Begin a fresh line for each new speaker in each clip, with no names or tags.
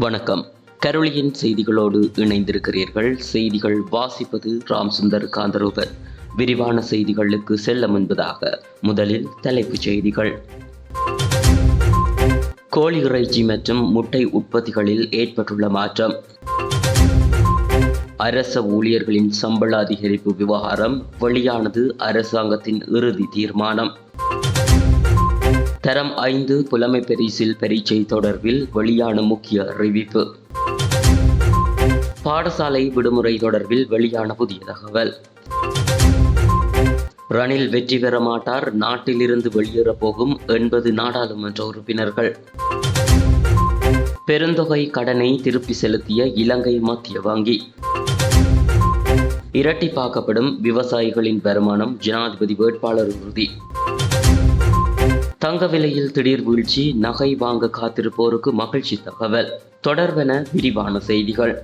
வணக்கம். கரோலியின் செய்திகளோடு இணைந்திருக்கிறீர்கள். செய்திகள் வாசிப்பது ராம் சுந்தர் காந்தரூபன். விரிவான செய்திகளுக்கு செல்ல முன்பதாக முதலில் தலைப்புச் செய்திகள். கோழி இறைச்சி மற்றும் முட்டை உற்பத்திகளில் ஏற்பட்டுள்ள மாற்றம். அரச ஊழியர்களின் சம்பள அதிகரிப்பு விவகாரம். வெளியானது அரசாங்கத்தின் இறுதி தீர்மானம். தரம் ஐந்து புலமை பெரிசில் பரீட்சை தொடர்பில் வெளியான முக்கிய அறிவிப்பு. பாடசாலை விடுமுறை தொடர்பில் வெளியான புதிய தகவல். ரணில் வெற்றி பெற மாட்டார் நாட்டிலிருந்து வெளியேறப் போகும் எண்பது நாடாளுமன்ற உறுப்பினர்கள். பெருந்தொகை கடனை திருப்பி செலுத்திய இலங்கை மத்திய வங்கி. இரட்டிப்பாக்கப்படும் விவசாயிகளின் வருமானம் ஜனாதிபதி வேட்பாளர் உறுதி. தங்க விலையில் திடீர் வீழ்ச்சி நகை வாங்க காத்திருப்போருக்கு மகிழ்ச்சி தகவல். தொடர்பென விரிவான செய்திகள்.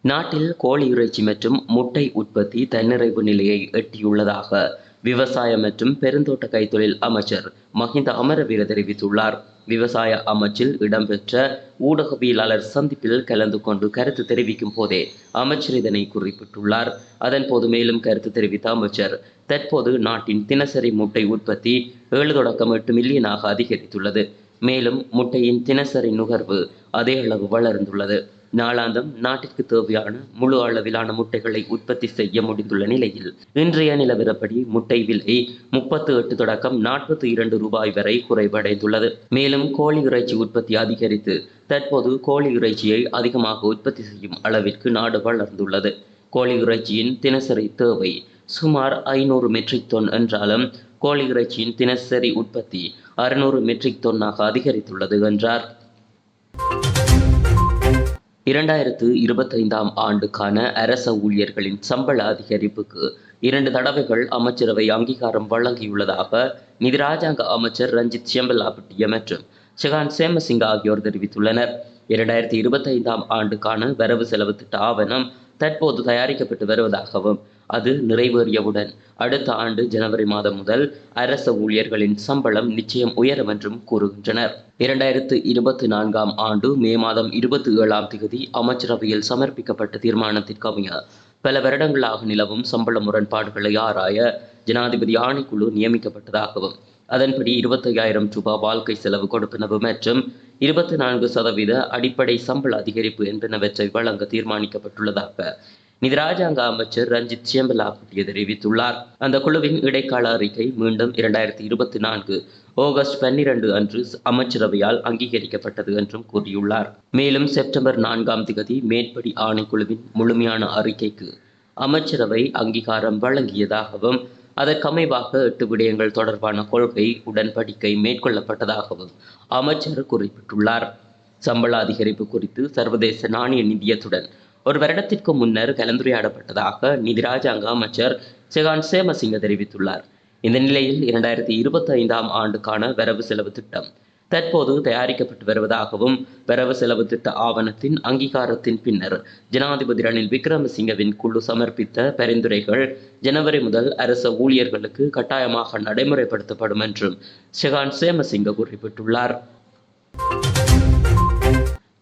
நாட்டில் கோழி இறைச்சி மற்றும் முட்டை உற்பத்தி தன்னிறைவு நிலையை எட்டியுள்ளதாக விவசாய மற்றும் பெருந்தோட்ட கைத்தொழில் அமைச்சர் மஹிந்த அமரவீர தெரிவித்துள்ளார். விவசாய அமைச்சில் இடம்பெற்ற ஊடகவியலாளர் சந்திப்பில் கலந்து கொண்டு கருத்து தெரிவிக்கும் போதே அமைச்சர் இதனை குறிப்பிட்டுள்ளார். அதன்போது மேலும் கருத்து தெரிவித்த அமைச்சர் தற்போது நாட்டின் தினசரி முட்டை உற்பத்தி ஏழு தொடக்கம் எட்டு மில்லியனாக அதிகரித்துள்ளது. மேலும் முட்டையின் தினசரி நுகர்வு அதே அளவு வளர்ந்துள்ளது. நாளாந்தம் நாட்டிற்கு தேவையான முழு அளவிலான முட்டைகளை உற்பத்தி செய்ய முடிந்துள்ள நிலையில் இன்றைய நிலவரப்படி முட்டை விலை முப்பத்து எட்டு தொடக்கம் நாற்பத்தி இரண்டு ரூபாய் வரை குறைவடைந்துள்ளது. மேலும் கோழி இறைச்சி உற்பத்தி அதிகரித்து தற்போது கோழி இறைச்சியை அதிகமாக உற்பத்தி செய்யும் அளவிற்கு நாடு வளர்ந்துள்ளது. கோழி இறைச்சியின் தினசரி தேவை சுமார் ஐநூறு மெட்ரிக் தொன் என்றாலும் கோழி இறைச்சியின் தினசரி உற்பத்தி அறுநூறு மெட்ரிக் தொன்னாக அதிகரித்துள்ளது என்றார். இரண்டாயிரத்து இருபத்தைந்தாம் ஆண்டுக்கான அரச ஊழியர்களின் சம்பள அதிகரிப்புக்கு இரண்டு தடவைகள் அமைச்சரவை அங்கீகாரம் வழங்கியுள்ளதாக நிதி ராஜாங்க அமைச்சர் ரஞ்சித் செம்பலாபட்டிய மற்றும் ஷெகான் சேமசிங்க ஆகியோர் தெரிவித்துள்ளனர். இரண்டாயிரத்தி இருபத்தைந்தாம் ஆண்டுக்கான வரவு செலவு திட்ட ஆவணம் தற்போது தயாரிக்கப்பட்டு வருவதாகவும் அது நிறைவேறியவுடன் அடுத்த ஆண்டு ஜனவரி மாதம் முதல் அரச ஊழியர்களின் சம்பளம் நிச்சயம் உயரும் என்றும் கூறுகின்றனர். இரண்டாயிரத்து இருபத்தி நான்காம் ஆண்டு மே மாதம் இருபத்தி ஏழாம் தேதி அமைச்சரவையில் சமர்ப்பிக்கப்பட்ட தீர்மானத்திற்கமைய பல வருடங்களாக நிலவும் சம்பள முரண்பாடுகளை ஆராய ஜனாதிபதி ஆணைக்குழு நியமிக்கப்பட்டதாகவும் அதன்படி இருபத்தையாயிரம் ரூபாய் வாழ்க்கை செலவு கொடுப்பனவு மற்றும் இருபத்தி நான்கு சதவீத அடிப்படை சம்பள அதிகரிப்பு என்பனவற்றை வழங்க தீர்மானிக்கப்பட்டுள்ளதாக நிதி ராஜாங்க அமைச்சர் ரஞ்சித் சேம்பலாபட்டிய தெரிவித்துள்ளார். அந்த குழுவின் இடைக்கால அறிக்கை மீண்டும் இரண்டாயிரத்தி இருபத்தி நான்கு ஆகஸ்ட் பன்னிரண்டு அன்று அமைச்சரவையால் அங்கீகரிக்கப்பட்டது என்றும் கூறியுள்ளார். மேலும் செப்டம்பர் நான்காம் திகதி மேற்படி ஆணைக்குழுவின் முழுமையான அறிக்கைக்கு அமைச்சரவை அங்கீகாரம் வழங்கியதாகவும் அதற்கமைவாக எட்டு விடயங்கள் தொடர்பான கொள்கை உடன்படிக்கை மேற்கொள்ளப்பட்டதாகவும் அமைச்சர் குறிப்பிட்டுள்ளார். சம்பள அதிகரிப்பு குறித்து சர்வதேச நாணய நிதியத்துடன் ஒரு வருடத்திற்கு முன்னர் கலந்துரையாடப்பட்டதாக நிதி ராஜாங்க அமைச்சர் செகான் சேமசிங்க தெரிவித்துள்ளார். இந்த நிலையில் இரண்டாயிரத்தி இருபத்தி ஐந்தாம் ஆண்டுக்கான வரவு செலவு திட்டம் தற்போது தயாரிக்கப்பட்டு வருவதாகவும் வரவு செலவு திட்ட ஆவணத்தின் அங்கீகாரத்தின் பின்னர் ஜனாதிபதி ரணில் விக்ரமசிங்கவின் குழு சமர்ப்பித்த பரிந்துரைகள் ஜனவரி முதல் அரச ஊழியர்களுக்கு கட்டாயமாக நடைமுறைப்படுத்தப்படும் என்றும் ஷெகான் சேமசிங்க குறிப்பிட்டுள்ளார்.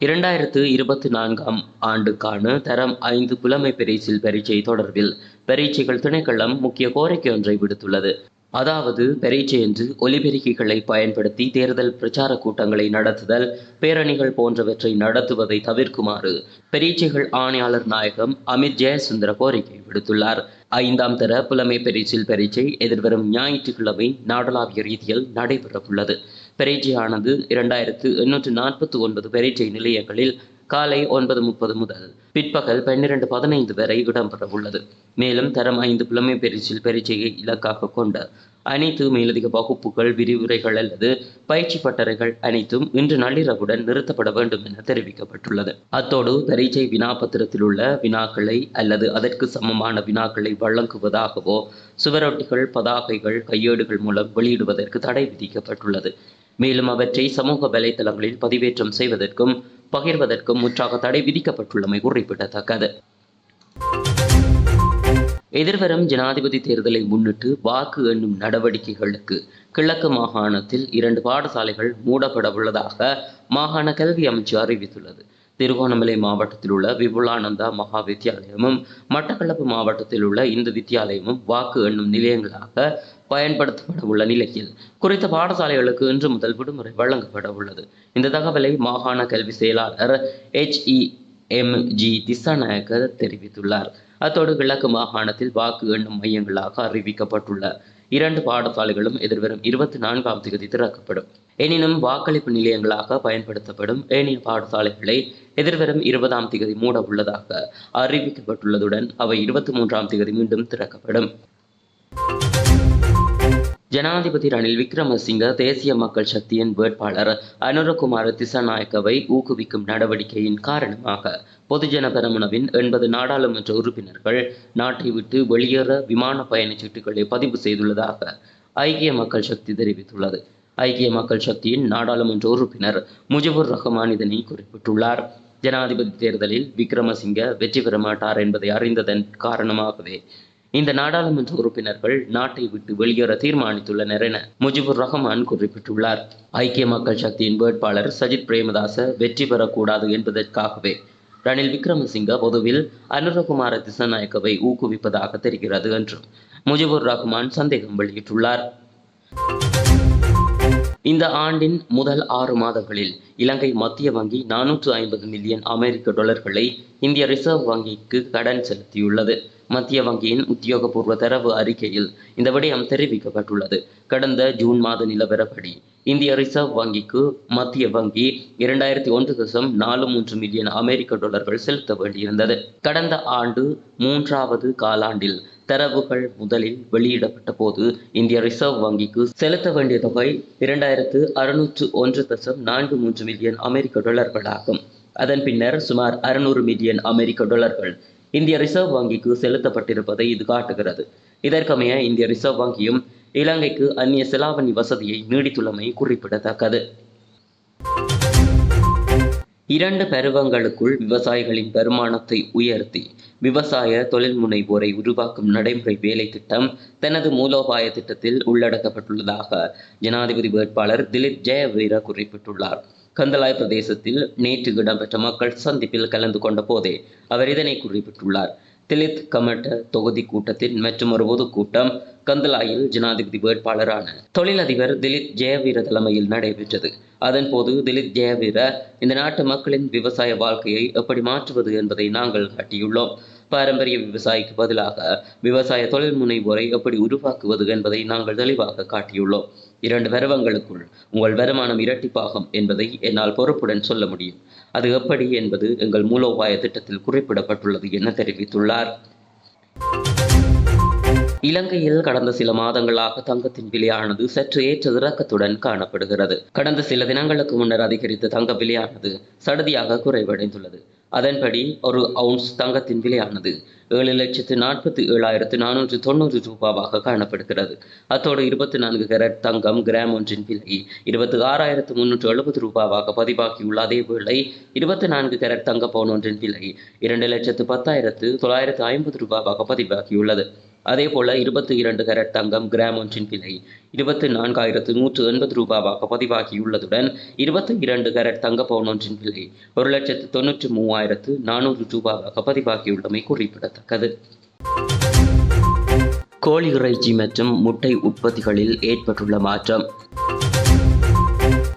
இரண்டாயிரத்து இருபத்தி நான்காம் ஆண்டுக்கான தரம் ஐந்து புலமை பரீட்சில் பரீட்சை தொடர்பில் பரீட்சைகள் திணைக்களம் முக்கிய கோரிக்கை ஒன்றை விடுத்துள்ளது. அதாவது பரீட்சை என்று ஒலிபெருக்கிகளை பயன்படுத்தி தேர்தல் பிரச்சார கூட்டங்களை நடத்துதல் பேரணிகள் போன்றவற்றை நடத்துவதை தவிர்க்குமாறு பரீட்சைகள் ஆணையாளர் நாயகம் அமித் ஜெயசுந்தர கோரிக்கை விடுத்துள்ளார். ஐந்தாம் தர புலமை பரீட்சில் பரீட்சை எதிர்வரும் ஞாயிற்றுக்கிழமை நாடளாவிய ரீதியில் நடைபெறவுள்ளது. பரீட்சையானது இரண்டாயிரத்து எண்ணூற்று நாற்பத்தி ஒன்பது பரீட்சை நிலையங்களில் காலை ஒன்பது முப்பது முதல் பிற்பகல் பன்னிரண்டு பதினைந்து வரை இடம்பெற உள்ளது. மேலும் தரம் ஐந்து புலமை பரீட்சில் பரீட்சையை இலக்காக கொண்ட அனைத்து மேலதிக வகுப்புகள் விரிவுரைகள் அல்லது பயிற்சி பட்டறைகள் அனைத்தும் இன்று நள்ளிரவுடன் நிறுத்தப்பட வேண்டும் என தெரிவிக்கப்பட்டுள்ளது. அத்தோடு பரீட்சை வினாபத்திரத்தில் உள்ள வினாக்களை அல்லது அதற்கு சமமான வினாக்களை வழங்குவதாகவோ சுவரொட்டிகள் பதாகைகள் கையேடுகள் மூலம் வெளியிடுவதற்கு தடை விதிக்கப்பட்டுள்ளது. மேலும் அவற்றை சமூக வலைதளங்களில் பதிவேற்றம் செய்வதற்கும் பகிர்வதற்கும் முற்றாக தடை விதிக்கப்பட்டுள்ளமை குறிப்பிடத்தக்கது. எதிர்வரும் ஜனாதிபதி தேர்தலை முன்னிட்டு வாக்கு எண்ணும் நடவடிக்கைகளுக்கு கிழக்கு மாகாணத்தில் இரண்டு பாடசாலைகள் மூடப்பட உள்ளதாக மாகாண கல்வி அமைச்சு அறிவித்துள்ளது. திருகோணமலை மாவட்டத்தில் உள்ள விபுலானந்தா மகா வித்தியாலயமும் மட்டக்களப்பு மாவட்டத்தில் உள்ள இந்து வித்தியாலயமும் வாக்கு எண்ணும் நிலையங்களாக பயன்படுத்தப்பட உள்ள நிலையில் குறித்த பாடசாலைகளுக்கு இன்று முதல் விடுமுறை வழங்கப்பட உள்ளது. இந்த தகவலை மாகாண கல்வி செயலாளர் H E M G Dissanayake தெரிவித்துள்ளார். அத்தோடு கிழக்கு மாகாணத்தில் வாக்கு எண்ணும் மையங்களாக அறிவிக்கப்பட்டுள்ள இரண்டு பாடசாலைகளும் எதிர்வரும் இருபத்தி நான்காம் தேதி திறக்கப்படும். எனினும் வாக்களிப்பு நிலையங்களாக பயன்படுத்தப்படும் ஏனைய பாடசாலைகளை எதிர்வரும் இருபதாம் தேதி மூட உள்ளதாக அறிவிக்கப்பட்டுள்ளதுடன் அவை இருபத்தி மூன்றாம் தேதி மீண்டும் திறக்கப்படும். ஜனாதிபதி ரணில் விக்ரமசிங்க தேசிய மக்கள் சக்தியின் வேட்பாளர் அனுரகுமார திசாநாயக்கவை ஊக்குவிக்கும் நடவடிக்கையின் காரணமாக பொதுஜன பெரமுனவின் எண்பது நாடாளுமன்ற உறுப்பினர்கள் நாட்டை விட்டு வெளியேற விமான பயணச்சீட்டுகளை பதிவு செய்துள்ளதாக ஐக்கிய மக்கள் சக்தி தெரிவித்துள்ளது. ஐக்கிய மக்கள் சக்தியின் நாடாளுமன்ற உறுப்பினர் முஜிபுர் ரஹ்மான் இதனை குறிப்பிட்டுள்ளார். ஜனாதிபதி தேர்தலில் விக்ரமசிங்க வெற்றி பெற மாட்டார் என்பதை அறிந்ததன் காரணமாகவே இந்த நாடாளுமன்ற உறுப்பினர்கள் நாட்டை விட்டு வெளியேற தீர்மானித்துள்ளனர் என முஜிபுர் ரஹ்மான் குறிப்பிட்டுள்ளார். ஐக்கிய மக்கள் சக்தியின் வேட்பாளர் சஜித் பிரேமதாச வெற்றி பெறக்கூடாது என்பதற்காகவே ரணில் விக்ரமசிங்க பொதுவில் அனுரகுமார திசநாயக்கவை ஊக்குவிப்பதாக தெரிகிறது என்றும் முஜிபுர் ரஹ்மான் சந்தேகம் வெளியிட்டுள்ளார். இந்த ஆண்டின் முதல் ஆறு மாதங்களில் இலங்கை மத்திய வங்கி நானூற்று ஐம்பது மில்லியன் அமெரிக்க டாலர்களை இந்திய ரிசர்வ் வங்கிக்கு கடன் செலுத்தியுள்ளது. மத்திய வங்கியின் உத்தியோகபூர்வ தரவு அறிக்கையில் இந்த விடயம் தெரிவிக்கப்பட்டுள்ளது. கடந்த ஜூன் மாத நிலவரப்படி இந்திய ரிசர்வ் வங்கிக்கு மத்திய வங்கி இரண்டாயிரத்தி ஒன்று தசம் நாலு மூன்று மில்லியன் அமெரிக்க டாலர்கள் செலுத்த வேண்டியிருந்தது. கடந்த ஆண்டு மூன்றாவது காலாண்டில் தரவுகள் முதலில் வெளியிடப்பட்ட போது இந்திய ரிசர்வ் வங்கிக்கு செலுத்த வேண்டிய தொகை இரண்டாயிரத்து அறுநூற்று ஒன்று தசம் நான்கு மூன்று மில்லியன் அமெரிக்க டாலர்களாகும். அதன் பின்னர் சுமார் அறுநூறு மில்லியன் அமெரிக்க டாலர்கள் இந்திய ரிசர்வ் வங்கிக்கு செலுத்தப்பட்டிருப்பதை இது காட்டுகிறது. இதற்கமைய இந்திய ரிசர்வ் வங்கியும் இலங்கைக்கு அந்நிய செலாவணி வசதியை நீடித்துள்ளமை குறிப்பிடத்தக்கது. இரண்டு பருவங்களுக்குள் விவசாயிகளின் வருமானத்தை உயர்த்தி விவசாய தொழில் முனைவோரை உருவாக்கும் நடைமுறை வேலை திட்டம் தனது மூலோபாய திட்டத்தில் உள்ளடக்கப்பட்டுள்ளதாக ஜனாதிபதி வேட்பாளர் திலீப் ஜெயவீர குறிப்பிட்டுள்ளார். கந்தலாய் பிரதேசத்தில் நேற்று இடம்பெற்ற மக்கள் சந்திப்பில் கலந்து கொண்ட போதே அவர் இதனை குறிப்பிட்டுள்ளார். திலித் கமட்ட தொகுதி கூட்டத்தின் மற்றும் ஒரு பொதுக்கூட்டம் கந்தலாயில் ஜனாதிபதி வேட்பாளரான தொழிலதிபர் திலீப் ஜெயவீர தலைமையில் நடைபெற்றது. அதன்போது திலீப் ஜெயவீர இந்த நாட்டு மக்களின் விவசாய வாழ்க்கையை எப்படி மாற்றுவது என்பதை நாங்கள் காட்டியுள்ளோம். பாரம்பரிய விவசாயிக்கு பதிலாக விவசாய தொழில் முனைவோரை எப்படி உருவாக்குவது என்பதை நாங்கள் தெளிவாக காட்டியுள்ளோம். இரண்டு பருவங்களுக்குள் உங்கள் வருமானம் இரட்டிப்பாகும் என்பதை என்னால் பொறுப்புடன் சொல்ல முடியும். அது எப்படி என்பது எங்கள் மூலோபாய திட்டத்தில் குறிப்பிடப்பட்டுள்ளது என தெரிவித்துள்ளார். இலங்கையில் கடந்த சில மாதங்களாக தங்கத்தின் விலையானது சற்று ஏற்ற இறக்கத்துடன் காணப்படுகிறது. கடந்த சில தினங்களுக்கு முன்னர் அதிகரித்த தங்க விலையானது சடுதியாக குறைவடைந்துள்ளது. அதன்படி ஒரு அவுன்ஸ் தங்கத்தின் விலையானது ஏழு லட்சத்து நாற்பத்தி ஏழாயிரத்து நானூற்று தொண்ணூறு ரூபாவாக காணப்படுகிறது. அத்தோடு இருபத்தி நான்கு கேரட் தங்கம் கிராம் ஒன்றின் விலை இருபத்தி ஆறாயிரத்து முன்னூற்று எழுபது ரூபாவாக பதிவாகியுள்ள அதேவேளை இருபத்தி நான்கு கேரட் தங்க பவுன் ஒன்றின் விலை இரண்டு லட்சத்து பத்தாயிரத்து தொள்ளாயிரத்து ஐம்பது ரூபாவாக பதிவாகியுள்ளது. அதே போல இருபத்தி இரண்டு கேரட் தங்கம் கிராம் ஒன்றின் விலை இருபத்தி நான்காயிரத்து நூற்று எண்பது ரூபாவாக பதிவாகியுள்ளதுடன் இருபத்தி இரண்டு கேரட் தங்க பவுன் ஒன்றின் விலை ஒரு லட்சத்து தொன்னூற்று மூவாயிரத்து நானூறு ரூபாவாக பதிவாகியுள்ளமை குறிப்பிடத்தக்கது. கோழி இறைச்சி மற்றும் முட்டை உற்பத்திகளில் ஏற்பட்டுள்ள மாற்றம்.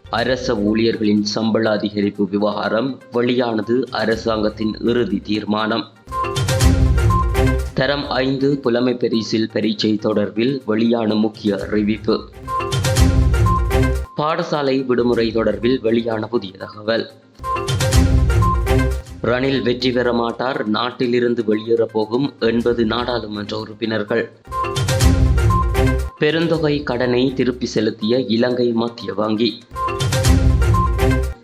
அரச ஊழியர்களின் சம்பள அதிகரிப்பு விவகாரம் வெளியானது அரசாங்கத்தின் இறுதி தீர்மானம். தரம் ஐந்து புலமை பரிசில் பரீட்சை தொடர்பில் வெளியான முக்கிய அறிவிப்பு. பாடசாலை விடுமுறை தொடர்பில் வெளியான புதிய தகவல். ரணில் வெற்றி பெற மாட்டார் நாட்டிலிருந்து வெளியேறப் போகும் எண்பது நாடாளுமன்ற உறுப்பினர்கள். பெருந்தொகை கடனை திருப்பி செலுத்திய இலங்கை மத்திய வங்கி.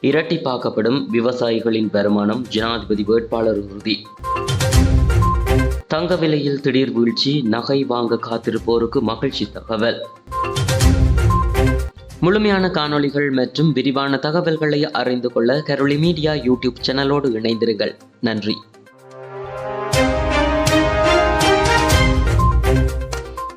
இரட்டிப்பாக்கப்படும் விவசாயிகளின் வருமானம் ஜனாதிபதி வேட்பாளர் உறுதி. தங்க விலையில் திடீர் வீழ்ச்சி நகை வாங்க காத்திருப்போருக்கு மகிழ்ச்சி தகவல். முழுமையான காணொளிகள் மற்றும் விரிவான தகவல்களை அறிந்து கொள்ள கரோலி மீடியா யூடியூப் சேனலோடு இணைந்திருங்கள். நன்றி.